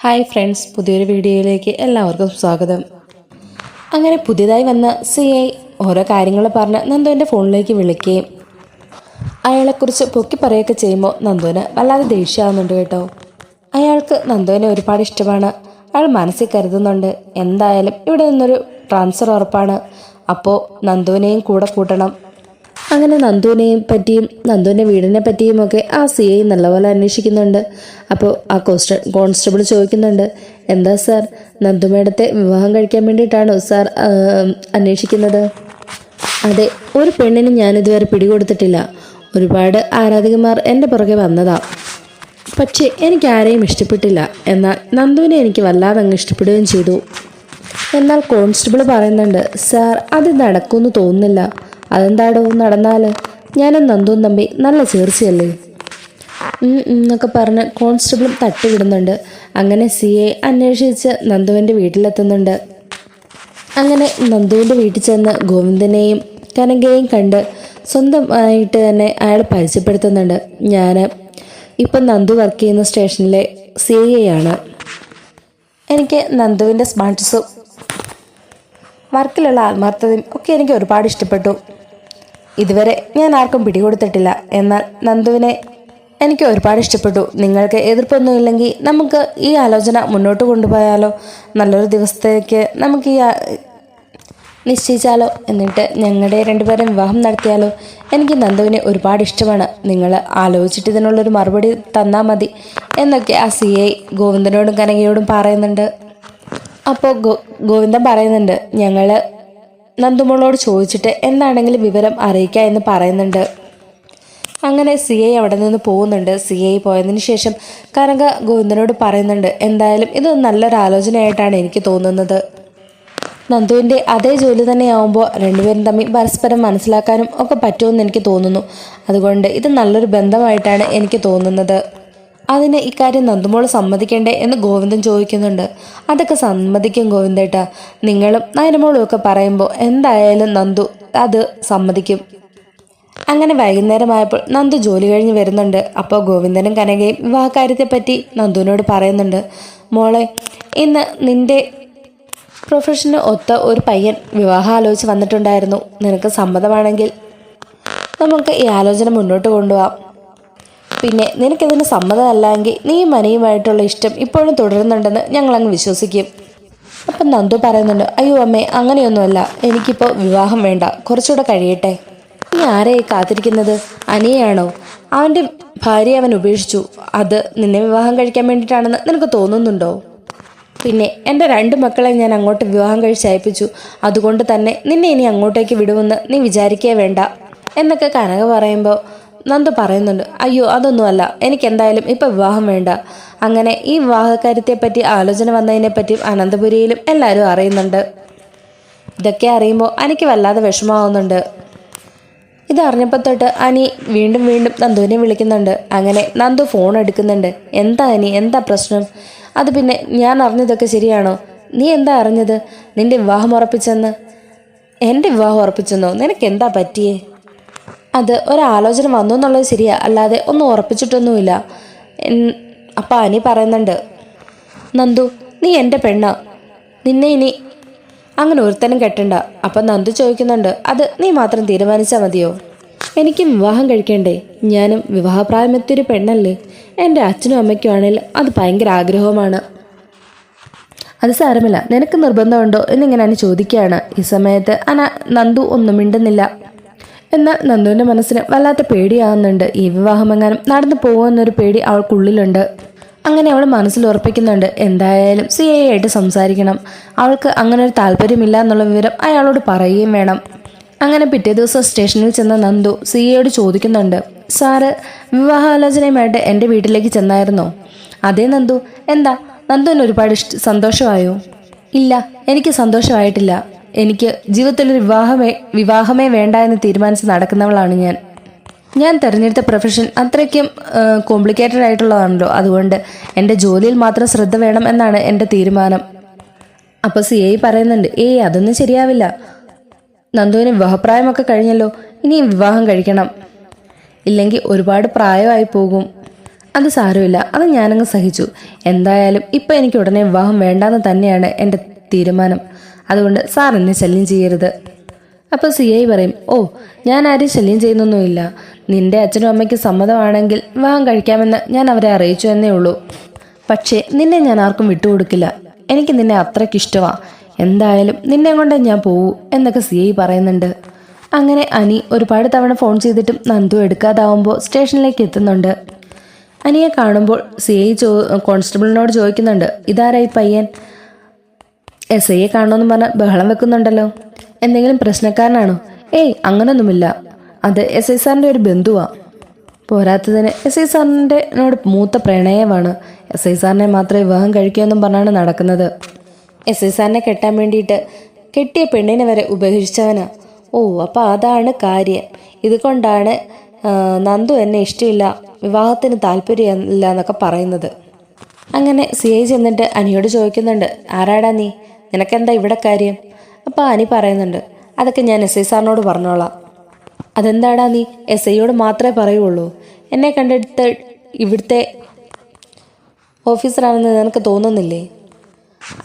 Hi friends പുതിയൊരു വീഡിയോയിലേക്ക് എല്ലാവർക്കും സ്വാഗതം. അങ്ങനെ പുതിയതായി വന്ന സി ഐ ഓരോ കാര്യങ്ങൾ പറഞ്ഞ് നന്ദുവിന്റെ ഫോണിലേക്ക് വിളിക്കുകയും അയാളെക്കുറിച്ച് പൊക്കി പറയുകയൊക്കെ ചെയ്യുമ്പോൾ നന്ദുവിന് വല്ലാതെ ദേഷ്യമാകുന്നുണ്ട് കേട്ടോ. അയാൾക്ക് നന്ദുവിനെ ഒരുപാട് ഇഷ്ടമാണ്. അയാൾ മനസ്സിൽ കരുതുന്നുണ്ട്. എന്തായാലും ഇവിടെ നിന്നൊരു ട്രാൻസ്ഫർ ഉറപ്പാണ്. അപ്പോൾ നന്ദുവിനെയും കൂടെ കൂട്ടണം. അങ്ങനെ നന്ദുവിനെയും പറ്റിയും നന്ദുവിന്റെ വീടിനെ പറ്റിയും ഒക്കെ ആ സി ഐ നല്ലപോലെ അന്വേഷിക്കുന്നുണ്ട്. അപ്പോൾ ആ കോൺസ്റ്റ കോൺസ്റ്റബിൾ ചോദിക്കുന്നുണ്ട് എന്താ സാർ? നന്ദു മേഡത്തെ വിവാഹം കഴിക്കാൻ വേണ്ടിയിട്ടാണോ സാർ അന്വേഷിക്കുന്നത്? അതെ ഒരു പെണ്ണിന് ഞാനിതുവരെ പിടികൊടുത്തിട്ടില്ല. ഒരുപാട് ആരാധകന്മാർ എന്റെ പുറകെ വന്നതാ. പക്ഷേ എനിക്ക് ആരെയും ഇഷ്ടപ്പെട്ടില്ല. എന്നാൽ നന്ദുവിനെ എനിക്ക് വല്ലാതെ അങ്ങ് ഇഷ്ടപ്പെടുകയും ചെയ്തു. എന്നാൽ കോൺസ്റ്റബിൾ പറയുന്നുണ്ട് സാർ അത് നടക്കുമെന്ന് തോന്നുന്നില്ല. അതെന്താടോ നടന്നാൽ ഞാനും നന്ദുവും തമ്പി നല്ല ചേർച്ചയല്ലേ? എന്നൊക്കെ പറഞ്ഞ് കോൺസ്റ്റബിളും തട്ടുവിടുന്നുണ്ട്. അങ്ങനെ സി എ അന്വേഷിച്ച് നന്ദുവിന്റെ വീട്ടിലെത്തുന്നുണ്ട്. അങ്ങനെ നന്ദുവിന്റെ വീട്ടിൽ ചെന്ന് ഗോവിന്ദനെയും കനകയെയും കണ്ട് സ്വന്തമായിട്ട് തന്നെ അയാൾ പരിചയപ്പെടുത്തുന്നുണ്ട്. ഞാൻ ഇപ്പം നന്ദു വർക്ക് ചെയ്യുന്ന സ്റ്റേഷനിലെ സി എ ആണ്. എനിക്ക് നന്ദുവിന്റെ സ്മാർട്ട്സും വർക്കിലുള്ള ആത്മാർത്ഥതയും ഒക്കെ എനിക്ക് ഒരുപാട് ഇഷ്ടപ്പെട്ടു. ഇതുവരെ ഞാൻ ആർക്കും പിടികൊടുത്തിട്ടില്ല. എന്നാൽ നന്ദുവിനെ എനിക്ക് ഒരുപാട് ഇഷ്ടപ്പെട്ടു. നിങ്ങൾക്ക് എതിർപ്പൊന്നുമില്ലെങ്കിൽ നമുക്ക് ഈ ആലോചന മുന്നോട്ട് കൊണ്ടുപോയാലോ? നല്ലൊരു ദിവസത്തേക്ക് നമുക്ക് ഈ നിശ്ചയിച്ചാലോ? എന്നിട്ട് ഞങ്ങളുടെ രണ്ടുപേരും വിവാഹം നടത്തിയാലോ? എനിക്ക് നന്ദുവിനെ ഒരുപാട് ഇഷ്ടമാണ്. നിങ്ങൾ ആലോചിച്ചിട്ട് ഇതിനുള്ളൊരു മറുപടി തന്നാൽ മതി. എന്നൊക്കെ ആ സി ഐ ഗോവിന്ദനോടും കനകയോടും പറയുന്നുണ്ട്. അപ്പോൾ ഗോ ഗോവിന്ദൻ പറയുന്നുണ്ട് ഞങ്ങൾ നന്ദുമോളോട് ചോദിച്ചിട്ട് എന്താണെങ്കിലും വിവരം അറിയിക്കുക എന്ന് പറയുന്നുണ്ട്. അങ്ങനെ സി ഐ അവിടെ നിന്ന് പോകുന്നുണ്ട്. സി ഐ പോയതിന് ശേഷം കനക ഗോവിന്ദനോട് പറയുന്നുണ്ട് എന്തായാലും ഇത് നല്ലൊരു ആലോചനയായിട്ടാണ് എനിക്ക് തോന്നുന്നത്. നന്ദുവിന്റെ അതേ ജോലി തന്നെയാവുമ്പോൾ രണ്ടുപേരും തമ്മിൽ പരസ്പരം മനസ്സിലാക്കാനും ഒക്കെ പറ്റുമെന്ന് എനിക്ക് തോന്നുന്നു. അതുകൊണ്ട് ഇത് നല്ലൊരു ബന്ധമായിട്ടാണ് എനിക്ക് തോന്നുന്നത്. അതിന് ഇക്കാര്യം നന്ദുമോൾ സമ്മതിക്കണ്ടേ എന്ന് ഗോവിന്ദൻ ചോദിക്കുന്നുണ്ട്. അതൊക്കെ സമ്മതിക്കും ഗോവിന്ദേട്ട. നിങ്ങളും നയനമോളും ഒക്കെ പറയുമ്പോൾ എന്തായാലും നന്ദു അത് സമ്മതിക്കും. അങ്ങനെ വൈകുന്നേരമായപ്പോൾ നന്ദു ജോലി കഴിഞ്ഞ് വരുന്നുണ്ട്. അപ്പോൾ ഗോവിന്ദനും കനകയും വിവാഹകാര്യത്തെപ്പറ്റി നന്ദുവിനോട് പറയുന്നുണ്ട്. മോളെ ഇന്ന് നിന്റെ പ്രൊഫഷന് ഒത്ത ഒരു പയ്യൻ വിവാഹം ആലോചിച്ച് വന്നിട്ടുണ്ടായിരുന്നു. നിനക്ക് സമ്മതമാണെങ്കിൽ നമുക്ക് ഈ ആലോചന മുന്നോട്ട് കൊണ്ടുപോകാം പിന്നെ നിനക്കിതിന് സമ്മതമല്ലെങ്കിൽ നീ മനയുമായിട്ടുള്ള ഇഷ്ടം ഇപ്പോഴും തുടരുന്നുണ്ടെന്ന് ഞങ്ങളങ്ങ് വിശ്വസിക്കും. അപ്പം നന്ദു പറയുന്നുണ്ട് അയ്യോ അമ്മേ അങ്ങനെയൊന്നുമല്ല. എനിക്കിപ്പോൾ വിവാഹം വേണ്ട. കുറച്ചുകൂടെ കഴിയട്ടെ. നീ ആരെയായി കാത്തിരിക്കുന്നത്? അനിയാണോ അവന്റെ ഭാര്യ അവൻ ഉപേക്ഷിച്ചു. അത് നിന്നെ വിവാഹം കഴിക്കാൻ വേണ്ടിയിട്ടാണെന്ന് നിനക്ക് തോന്നുന്നുണ്ടോ? പിന്നെ എന്റെ രണ്ട് മക്കളെ ഞാൻ അങ്ങോട്ട് വിവാഹം കഴിച്ച് അയപ്പിച്ചു. അതുകൊണ്ട് തന്നെ നിന്നെ ഇനി അങ്ങോട്ടേക്ക് വിടുമെന്ന് നീ വിചാരിക്കേ വേണ്ട. എന്നൊക്കെ കനക പറയുമ്പോൾ നന്ദു പറയുന്നുണ്ട് അയ്യോ അതൊന്നുമല്ല. എനിക്ക് എന്തായാലും ഇപ്പം വിവാഹം വേണ്ട. അങ്ങനെ ഈ വിവാഹകാര്യത്തെപ്പറ്റി ആലോചന വന്നതിനെപ്പറ്റിയും അനന്തപുരിയിലും എല്ലാവരും അറിയുന്നുണ്ട്. ഇതൊക്കെ അറിയുമ്പോൾ എനിക്ക് വല്ലാതെ വിഷമാവുന്നുണ്ട് ഇതറിഞ്ഞപ്പോൾ തൊട്ട് അനി വീണ്ടും വീണ്ടും നന്ദുവിനെ വിളിക്കുന്നുണ്ട്. അങ്ങനെ നന്ദു ഫോൺ എടുക്കുന്നുണ്ട്. എന്താ അനി? എന്താ പ്രശ്നം? അത് പിന്നെ ഞാൻ അറിഞ്ഞതൊക്കെ ശരിയാണോ? നീ എന്താ അറിഞ്ഞത്? നിന്റെ വിവാഹം ഉറപ്പിച്ചെന്ന്? എന്റെ വിവാഹം ഉറപ്പിച്ചെന്നോ? നിനക്ക് എന്താ പറ്റിയേ? അത് ഒരാലോചന വന്നു എന്നുള്ളത് ശരിയാ. അല്ലാതെ ഒന്നും ഉറപ്പിച്ചിട്ടൊന്നുമില്ല. അപ്പ അനി പറയുന്നുണ്ട് നന്ദു നീ എന്റെ പെണ്ണ്. നിന്നെ ഇനി അങ്ങനെ ഒരുത്തനും കെട്ടണ്ട. അപ്പം നന്ദു ചോദിക്കുന്നുണ്ട് അത് നീ മാത്രം തീരുമാനിച്ചാൽ മതിയോ? എനിക്കും വിവാഹം കഴിക്കണ്ടേ. ഞാനും വിവാഹപ്രായമെത്തിയൊരു പെണ്ണല്ലേ. എന്റെ അച്ഛനും അമ്മയ്ക്കും ആണെങ്കിൽ അത് ഭയങ്കര ആഗ്രഹവുമാണ്. അത് സാരമില്ല. നിനക്ക് നിർബന്ധമുണ്ടോ? എന്നിങ്ങനെ അനി ചോദിക്കുകയാണ്. ഈ സമയത്ത് അന നന്ദു ഒന്നും മിണ്ടുന്നില്ല. എന്നാൽ നന്ദുവിന്റെ മനസ്സിന് വല്ലാത്ത പേടിയാകുന്നുണ്ട് ഈ വിവാഹമെങ്ങാനും നടന്നു പോകുമെന്നൊരു പേടി അവൾക്കുള്ളിലുണ്ട്. അങ്ങനെ അവൾ മനസ്സിൽ ഉറപ്പിക്കുന്നുണ്ട്. എന്തായാലും സി ആയിട്ട് സംസാരിക്കണം. അവൾക്ക് അങ്ങനെ ഒരു താല്പര്യമില്ല എന്നുള്ള വിവരം അയാളോട് പറയുകയും വേണം. അങ്ങനെ പിറ്റേ ദിവസം സ്റ്റേഷനിൽ ചെന്ന നന്ദു സി ഐയോട് ചോദിക്കുന്നുണ്ട്. സാറ് വിവാഹാലോചനയുമായിട്ട് എന്റെ വീട്ടിലേക്ക് ചെന്നായിരുന്നോ? അതേ നന്ദു. എന്താ? നന്ദുവിന് ഒരുപാട് സന്തോഷമായോ? ഇല്ല എനിക്ക് സന്തോഷമായിട്ടില്ല. എനിക്ക് ജീവിതത്തിലൊരു വിവാഹമേ വിവാഹമേ വേണ്ട എന്ന് തീരുമാനിച്ച് നടക്കുന്നവളാണ് ഞാൻ. ഞാൻ തിരഞ്ഞെടുത്ത പ്രൊഫഷൻ അത്രയ്ക്കും കോംപ്ലിക്കേറ്റഡ് ആയിട്ടുള്ളതാണല്ലോ. അതുകൊണ്ട് എന്റെ ജോലിയിൽ മാത്രം ശ്രദ്ധ വേണം എന്നാണ് എന്റെ തീരുമാനം. അപ്പോൾ സി ഐ പറയുന്നുണ്ട് ഏയ് അതൊന്നും ശരിയാവില്ല. നന്ദുവിന് വിവാഹപ്രായമൊക്കെ കഴിഞ്ഞല്ലോ ഇനി വിവാഹം കഴിക്കണം. ഇല്ലെങ്കിൽ ഒരുപാട് പ്രായമായി പോകും. അത് സാരമില്ല അത് ഞാനങ്ങ് സഹിച്ചു. എന്തായാലും ഇപ്പം എനിക്ക് ഉടനെ വിവാഹം വേണ്ടാന്ന് തന്നെയാണ് എന്റെ തീരുമാനം. അതുകൊണ്ട് സാർ എന്നെ ശല്യം ചെയ്യരുത്. അപ്പോൾ സി ഐ പറയും ഓ ഞാൻ ആരും ശല്യം ചെയ്യുന്നൊന്നുമില്ല. നിന്റെ അച്ഛനും അമ്മയ്ക്ക് സമ്മതമാണെങ്കിൽ വിവാഹം കഴിക്കാമെന്ന് ഞാൻ അവരെ അറിയിച്ചു എന്നേ ഉള്ളൂ. പക്ഷേ നിന്നെ ഞാൻ ആർക്കും വിട്ടുകൊടുക്കില്ല. എനിക്ക് നിന്നെ അത്രയ്ക്ക് ഇഷ്ടമാണ് എന്തായാലും നിന്നെ കൊണ്ട് ഞാൻ പോവൂ എന്നൊക്കെ സി ഐ പറയുന്നുണ്ട്. അങ്ങനെ അനി ഒരുപാട് തവണ ഫോൺ ചെയ്തിട്ടും നന്ദു എടുക്കാതാവുമ്പോൾ സ്റ്റേഷനിലേക്ക് എത്തുന്നുണ്ട്. അനിയെ കാണുമ്പോൾ സി ഐ ചോ കോൺസ്റ്റബിളിനോട് ചോദിക്കുന്നുണ്ട് ഇതാരായി പയ്യൻ? എസ് ഐയെ കാണണമെന്ന് പറഞ്ഞ് ബഹളം വെക്കുന്നുണ്ടല്ലോ. എന്തെങ്കിലും പ്രശ്നക്കാരനാണോ? ഏയ് അങ്ങനൊന്നുമില്ല. അത് എസ് ഐ സാറിന്റെ ഒരു ബന്ധുവാ. പോരാത്തതിന് എസ് ഐ സാറിന്റെ മൂത്ത പ്രണയമാണ്. എസ് ഐ സാറിനെ മാത്രമേ വിവാഹം കഴിക്കുമെന്നും പറഞ്ഞാണ് നടക്കുന്നത്. എസ് ഐ സാറിനെ കെട്ടാൻ വേണ്ടിയിട്ട് കെട്ടിയ പെണ്ണിനെ വരെ ഉപേക്ഷിച്ചവനാ. ഓ അപ്പോൾ അതാണ് കാര്യം. ഇതുകൊണ്ടാണ് നന്ദു എന്നെ ഇഷ്ടമില്ല വിവാഹത്തിന് താല്പര്യമില്ല എന്നൊക്കെ പറയുന്നത്. അങ്ങനെ സി ഐ ചെന്നിട്ട് അനിയോട് ചോദിക്കുന്നുണ്ട് ആരാടാ നീ? നിനക്കെന്താ ഇവിടെ കാര്യം? അപ്പോൾ അനി പറയുന്നുണ്ട്. അതൊക്കെ ഞാൻ എസ് ഐ സാറിനോട് പറഞ്ഞോളാം. അതെന്താടാ നീ എസ് ഐയോട് മാത്രമേ പറയുള്ളൂ? എന്നെ കണ്ടെടുത്ത് ഇവിടുത്തെ ഓഫീസറാണെന്ന് നിനക്ക് തോന്നുന്നില്ലേ?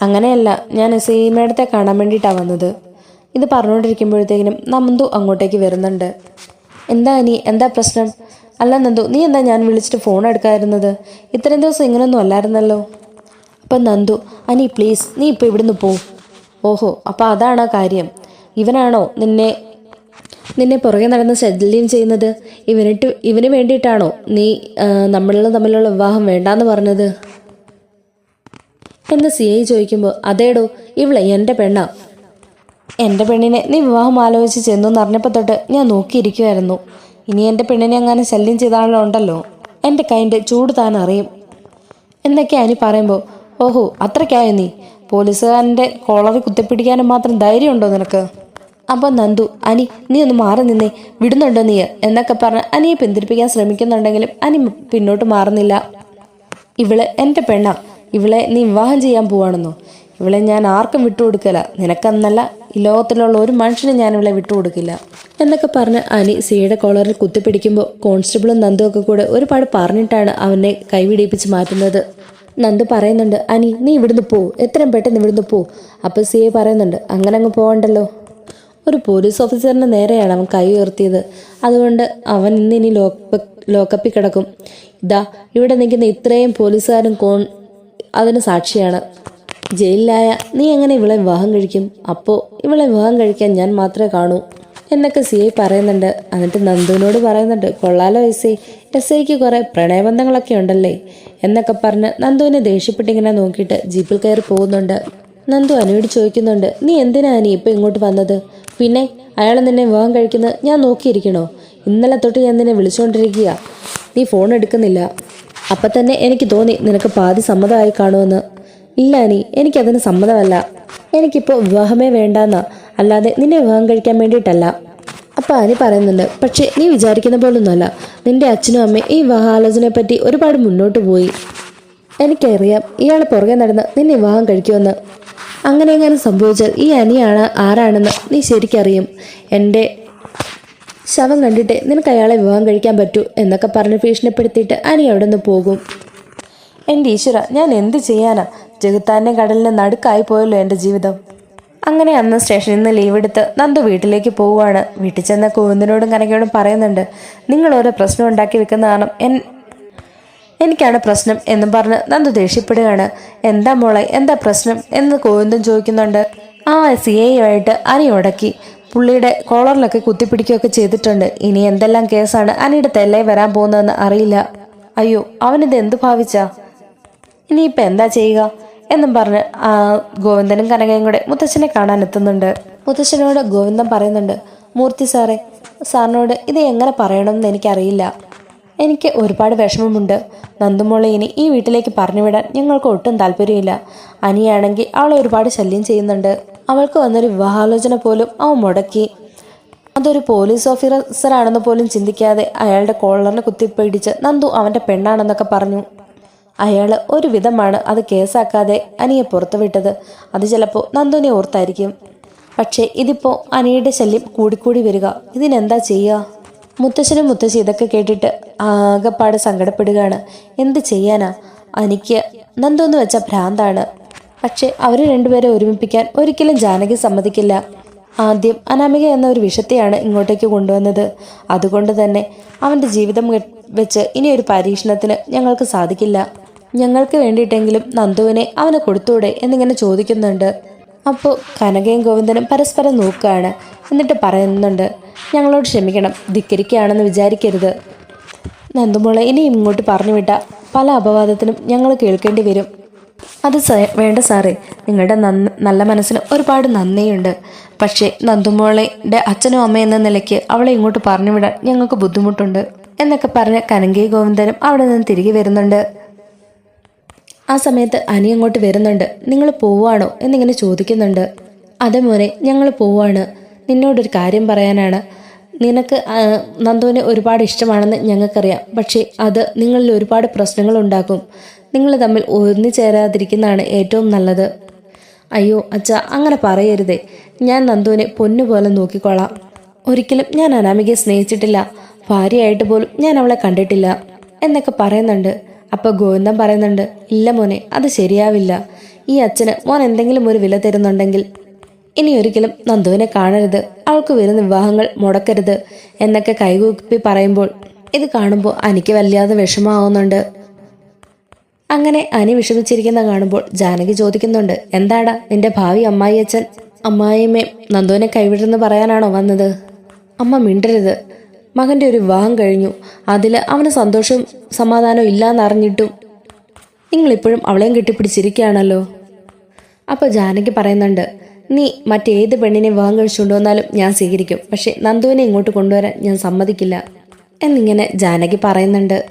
അങ്ങനെയല്ല ഞാൻ എസ് ഐ മേഡത്തെ കാണാൻ വേണ്ടിയിട്ടാണ് വന്നത്. ഇത് പറഞ്ഞുകൊണ്ടിരിക്കുമ്പോഴത്തേക്കിനും നന്ദു അങ്ങോട്ടേക്ക് വരുന്നുണ്ട്. എന്താ നീ എന്താ പ്രശ്നം? അല്ല നന്ദു നീ എന്താ ഞാൻ വിളിച്ചിട്ട് ഫോൺ എടുക്കാതിരുന്നത്? ഇത്രയും ദിവസം ഇങ്ങനൊന്നും അല്ലായിരുന്നല്ലോ. അപ്പം നന്ദു. അനി പ്ലീസ് നീ ഇപ്പോൾ ഇവിടുന്ന് പോ. ഓഹോ അപ്പം അതാണ് കാര്യം. ഇവനാണോ നിന്നെ നിന്നെ പുറകെ നടന്ന് ശല്യം ചെയ്യുന്നത്? ഇവനിട്ട് ഇവന് വേണ്ടിയിട്ടാണോ നീ നമ്മളിൽ തമ്മിലുള്ള വിവാഹം വേണ്ടാന്ന് പറഞ്ഞത്? എന്ന് സി ഐ ചോദിക്കുമ്പോൾ അതേടോ ഇവളെ എന്റെ പെണ്ണാ. എന്റെ പെണ്ണിനെ നീ വിവാഹം ആലോചിച്ച് ചെന്നു എന്നറിഞ്ഞപ്പോൾ തൊട്ട് ഞാൻ നോക്കിയിരിക്കുമായിരുന്നു ഇനി എന്റെ പെണ്ണിനെ അങ്ങനെ ശല്യം ചെയ്താണല്ലോ ഉണ്ടല്ലോ. എന്റെ കൈന്റെ ചൂട് താൻ അറിയും. എന്നൊക്കെ അനി പറയുമ്പോൾ ഓഹോ അത്രയ്ക്കായോ നീ? പോലീസുകാരന്റെ കോളറിൽ കുത്തിപ്പിടിക്കാനും മാത്രം ധൈര്യമുണ്ടോ നിനക്ക്? അപ്പം നന്ദു അനി നീ ഒന്ന് മാറി നിന്നേ. വിടുന്നുണ്ടോ നീ? എന്നൊക്കെ പറഞ്ഞ് അനിയെ പിന്തിരിപ്പിക്കാൻ ശ്രമിക്കുന്നുണ്ടെങ്കിലും അനി പിന്നോട്ട് മാറുന്നില്ല. ഇവൾ എന്റെ പെണ്ണ. ഇവളെ നീ വിവാഹം ചെയ്യാൻ പോവാണെന്നോ? ഇവളെ ഞാൻ ആർക്കും വിട്ടുകൊടുക്കില്ല നിനക്കെന്നല്ല ഈ ലോകത്തിലുള്ള ഒരു മനുഷ്യനും ഞാൻ ഇവളെ വിട്ടുകൊടുക്കില്ല എന്നൊക്കെ പറഞ്ഞ് അനി സിയുടെ കോളറിൽ കുത്തിപ്പിടിക്കുമ്പോൾ കോൺസ്റ്റബിളും നന്ദു ഒക്കെ കൂടെ ഒരുപാട് പറഞ്ഞിട്ടാണ് അവനെ കൈവിടിയിപ്പിച്ച് മാറ്റുന്നത്. നന്ദു പറയുന്നുണ്ട് അനി നീ ഇവിടുന്ന് പോ. എത്രയും പെട്ടെന്ന് ഇവിടുന്ന് പോ. അപ്പോൾ സിയെ പറയുന്നുണ്ട് അങ്ങനെ അങ്ങ് പോകണ്ടല്ലോ ഒരു പോലീസ് ഓഫീസറിന് നേരെയാണ് അവൻ കൈ ഉയർത്തിയത്. അതുകൊണ്ട് അവൻ ഇന്ന് ഇനി ലോക്കപ്പ് ലോക്കപ്പിൽ കിടക്കും. ഇതാ ഇവിടെ നിൽക്കുന്ന ഇത്രയും പോലീസുകാരും കോൺ അതിന് സാക്ഷിയാണ്. ജയിലിലായ നീ എങ്ങനെ ഇവളെ വിവാഹം കഴിക്കും? അപ്പോ ഇവളെ വിവാഹം കഴിക്കാൻ ഞാൻ മാത്രമേ കാണൂ എന്നൊക്കെ സി ഐ പറയുന്നുണ്ട്. എന്നിട്ട് നന്ദുവിനോട് പറയുന്നുണ്ട് കൊള്ളാലോ എസ് ഐ എസ് ഐക്ക് കുറേ പ്രണയബന്ധങ്ങളൊക്കെ ഉണ്ടല്ലേ? എന്നൊക്കെ പറഞ്ഞ് നന്ദുവിനെ ദേഷ്യപ്പെട്ടിങ്ങനെ നോക്കിയിട്ട് ജീപ്പിൽ കയറി പോകുന്നുണ്ട്. നന്ദു അനുയോട് ചോദിക്കുന്നുണ്ട് നീ എന്തിനാ നീ ഇപ്പൊ ഇങ്ങോട്ട് വന്നത്? പിന്നെ അയാൾ നിന്നെ വിവാഹം കഴിക്കുന്നത് ഞാൻ നോക്കിയിരിക്കണോ? ഇന്നലെ തൊട്ട് ഞാൻ നിന്നെ വിളിച്ചുകൊണ്ടിരിക്കുക നീ ഫോൺ എടുക്കുന്നില്ല. അപ്പം തന്നെ എനിക്ക് തോന്നി നിനക്ക് പാതി സമ്മതമായി കാണുമെന്ന്. ഇല്ല അനി എനിക്കതിന് സമ്മതമല്ല. എനിക്കിപ്പോൾ വിവാഹമേ വേണ്ടെന്ന്. അല്ലാതെ നിന്നെ വിവാഹം കഴിക്കാൻ വേണ്ടിയിട്ടല്ല. അപ്പം അനി പറയുന്നുണ്ട് പക്ഷേ നീ വിചാരിക്കുന്ന പോലൊന്നുമല്ല. നിന്റെ അച്ഛനും അമ്മയും ഈ വിവാഹാലോചനയെ പറ്റി ഒരുപാട് മുന്നോട്ട് പോയി. എനിക്കറിയാം ഇയാൾ പുറകെ നടന്ന് നിന്നെ വിവാഹം കഴിക്കുമെന്ന്. അങ്ങനെ എങ്ങനെ സംഭവിച്ചാൽ ഈ അനിയാണ് ആരാണെന്ന് നീ ശരിക്കറിയും. എന്റെ ശവം കണ്ടിട്ട് നിനക്ക് അയാളെ വിവാഹം കഴിക്കാൻ പറ്റൂ എന്നൊക്കെ പറഞ്ഞ് ഭീഷണിപ്പെടുത്തിയിട്ട് അനി അവിടെ നിന്ന് പോകും. എന്റെ ഈശ്വര ഞാൻ എന്ത് ചെയ്യാനാ? ജഗത്താന്റെ കടലിന് നടുക്കായി പോയല്ലോ എന്റെ ജീവിതം. അങ്ങനെ അന്ന് സ്റ്റേഷനിൽ നിന്ന് ലീവ് എടുത്ത് നന്ദു വീട്ടിലേക്ക് പോവുകയാണ്. വീട്ടിൽ ചെന്ന കോവിന്ദനോടും കനകയോടും പറയുന്നുണ്ട് നിങ്ങൾ ഓരോ പ്രശ്നം ഉണ്ടാക്കി വെക്കുന്ന കാരണം എൻ എനിക്കാണ് പ്രശ്നം എന്നും പറഞ്ഞ് നന്ദു ദേഷ്യപ്പെടുകയാണ്. എന്താ മോളെ എന്താ പ്രശ്നം? എന്ന് കോവിന്ദൻ ചോദിക്കുന്നുണ്ട്. ആ സി ഐയുമായിട്ട് അനി ഉടക്കി. പുള്ളിയുടെ കോളറിലൊക്കെ കുത്തിപ്പിടിക്കുകയൊക്കെ ചെയ്തിട്ടുണ്ട്. ഇനി എന്തെല്ലാം കേസാണ് അനിയുടെ തെല്ലേ വരാൻ പോകുന്നതെന്ന് അറിയില്ല. അയ്യോ അവനിത് എന്ത് ഭാവിച്ചാ? ഇനിയിപ്പോൾ എന്താ ചെയ്യുക? എന്നും പറഞ്ഞ് ഗോവിന്ദനും കനകയും കൂടെ മുത്തച്ഛനെ കാണാൻ എത്തുന്നുണ്ട്. മുത്തച്ഛനോട് ഗോവിന്ദൻ പറയുന്നുണ്ട് മൂർത്തി സാറേ സാറിനോട് ഇത് എങ്ങനെ പറയണമെന്ന് എനിക്കറിയില്ല. എനിക്ക് ഒരുപാട് വിഷമമുണ്ട്. നന്ദുമോളെ ഇനി ഈ വീട്ടിലേക്ക് പറഞ്ഞുവിടാൻ ഞങ്ങൾക്ക് ഒട്ടും താല്പര്യമില്ല. അനിയാണെങ്കിൽ അവളെ ഒരുപാട് ശല്യം ചെയ്യുന്നുണ്ട്. അവൾക്ക് വന്നൊരു വിവാഹാലോചന പോലും അവൻ മുടക്കി. അതൊരു പോലീസ് ഓഫീസറാണെന്ന് പോലും ചിന്തിക്കാതെ അയാളുടെ കോളറിനെ കുത്തിപ്പിടിച്ച് നന്ദു അവന്റെ പെണ്ണാണെന്നൊക്കെ പറഞ്ഞു. അയാൾ ഒരു വിധമാണ് അത് കേസാക്കാതെ അനിയെ പുറത്തുവിട്ടത്. അത് ചിലപ്പോൾ നന്ദുനെ ഓർത്തായിരിക്കും. പക്ഷേ ഇതിപ്പോൾ അനിയുടെ ശല്യം കൂടിക്കൂടി വരിക. ഇതിനെന്താ ചെയ്യുക മുത്തശ്ശനും മുത്തശ്ശി ഇതൊക്കെ കേട്ടിട്ട് ആകെപ്പാട് സങ്കടപ്പെടുകയാണ്. എന്ത് ചെയ്യാനാ? അനിക്ക് നന്ദു എന്ന് വെച്ച ഭ്രാന്താണ്. പക്ഷേ അവർ രണ്ടുപേരെ ഒരുമിപ്പിക്കാൻ ഒരിക്കലും ജാനകി സമ്മതിക്കില്ല. ആദ്യം അനാമിക എന്ന ഒരു വിഷത്തെയാണ് ഇങ്ങോട്ടേക്ക് കൊണ്ടുവന്നത്. അതുകൊണ്ട് തന്നെ അവന്റെ ജീവിതം വെച്ച് ഇനി ഒരു പരീക്ഷണത്തിന് ഞങ്ങൾക്ക് സാധിക്കില്ല. ഞങ്ങൾക്ക് വേണ്ടിയിട്ടെങ്കിലും നന്ദുവിനെ അവന് കൊടുത്തൂടെ എന്നിങ്ങനെ ചോദിക്കുന്നുണ്ട്. അപ്പോൾ കനകയും ഗോവിന്ദനും പരസ്പരം നോക്കുകയാണ് എന്നിട്ട് പറയുന്നുണ്ട് ഞങ്ങളോട് ക്ഷമിക്കണം ധിക്കരിക്കുകയാണെന്ന് വിചാരിക്കരുത്. നന്ദുമോളെ ഇനി ഇങ്ങോട്ട് പറഞ്ഞു വിട്ട പല അപവാദത്തിനും ഞങ്ങൾ കേൾക്കേണ്ടി വരും. അത് വേണ്ട സാറേ നിങ്ങളുടെ നല്ല മനസ്സിന് ഒരുപാട് നന്ദിയുണ്ട്. പക്ഷേ നന്ദുമോളയുടെ അച്ഛനും അമ്മയും എന്ന നിലയ്ക്ക് അവളെ ഇങ്ങോട്ട് പറഞ്ഞു വിടാൻ ഞങ്ങൾക്ക് ബുദ്ധിമുട്ടുണ്ട്. എന്നൊക്കെ പറഞ്ഞ് കനങ്കി ഗോവിന്ദനും അവിടെ നിന്ന് തിരികെ വരുന്നുണ്ട്. ആ സമയത്ത് അനി അങ്ങോട്ട് വരുന്നുണ്ട്. നിങ്ങൾ പോവാണോ? എന്നിങ്ങനെ ചോദിക്കുന്നുണ്ട്. അതെ മോനെ ഞങ്ങൾ പോവാണ്. നിന്നോടൊരു കാര്യം പറയാനാണ്. നിനക്ക് നന്ദുവിനെ ഒരുപാട് ഇഷ്ടമാണെന്ന് ഞങ്ങൾക്കറിയാം. പക്ഷേ അത് നിങ്ങളിൽ ഒരുപാട് പ്രശ്നങ്ങൾ ഉണ്ടാക്കും. നിങ്ങൾ തമ്മിൽ ഒന്നിച്ചേരാതിരിക്കുന്നതാണ് ഏറ്റവും നല്ലത്. അയ്യോ അച്ഛ അങ്ങനെ പറയരുതേ. ഞാൻ നന്ദുവിനെ പൊന്നുപോലെ നോക്കിക്കോളാം ഒരിക്കലും ഞാൻ അനാമികയെ സ്നേഹിച്ചിട്ടില്ല. ഭാര്യയായിട്ട് പോലും ഞാൻ അവളെ കണ്ടിട്ടില്ല. എന്നൊക്കെ പറയുന്നുണ്ട്. അപ്പോൾ ഗോവിന്ദൻ പറയുന്നുണ്ട് ഇല്ല മോനെ അത് ശരിയാവില്ല. ഈ അച്ഛന് മോൻ എന്തെങ്കിലും ഒരു വില തരുന്നുണ്ടെങ്കിൽ ഇനി ഒരിക്കലും നന്ദുവിനെ കാണരുത്. അവൾക്ക് വരുന്ന വിവാഹങ്ങൾ മുടക്കരുത്. എന്നൊക്കെ കൈകൂപ്പി പറയുമ്പോൾ ഇത് കാണുമ്പോൾ അനിക്ക് വല്ലാതെ വിഷമാവുന്നുണ്ട് അങ്ങനെ അനി വിഷമിച്ചിരിക്കുന്ന കാണുമ്പോൾ ജാനകി ചോദിക്കുന്നുണ്ട് എന്താടാ നിന്റെ ഭാവി അമ്മായി അച്ഛൻ അമ്മായിമ്മയും നന്ദുവിനെ കൈവിടുന്നു പറയാനാണോ വന്നത്? അമ്മ മിണ്ടരുത്. മകന്റെ ഒരു വിവാഹം കഴിഞ്ഞു. അതിൽ അവന് സന്തോഷവും സമാധാനവും ഇല്ലാന്നറിഞ്ഞിട്ടും നിങ്ങളിപ്പോഴും അവളെയും കെട്ടിപ്പിടിച്ചിരിക്കുകയാണല്ലോ. അപ്പോൾ ജാനകി പറയുന്നുണ്ട് നീ മറ്റേത് പെണ്ണിനെ വിവാഹം കഴിച്ചുകൊണ്ട് വന്നാലും ഞാൻ സ്വീകരിക്കും. പക്ഷേ നന്ദുവിനെ ഇങ്ങോട്ട് കൊണ്ടുവരാൻ ഞാൻ സമ്മതിക്കില്ല. എന്നിങ്ങനെ ജാനകി പറയുന്നുണ്ട്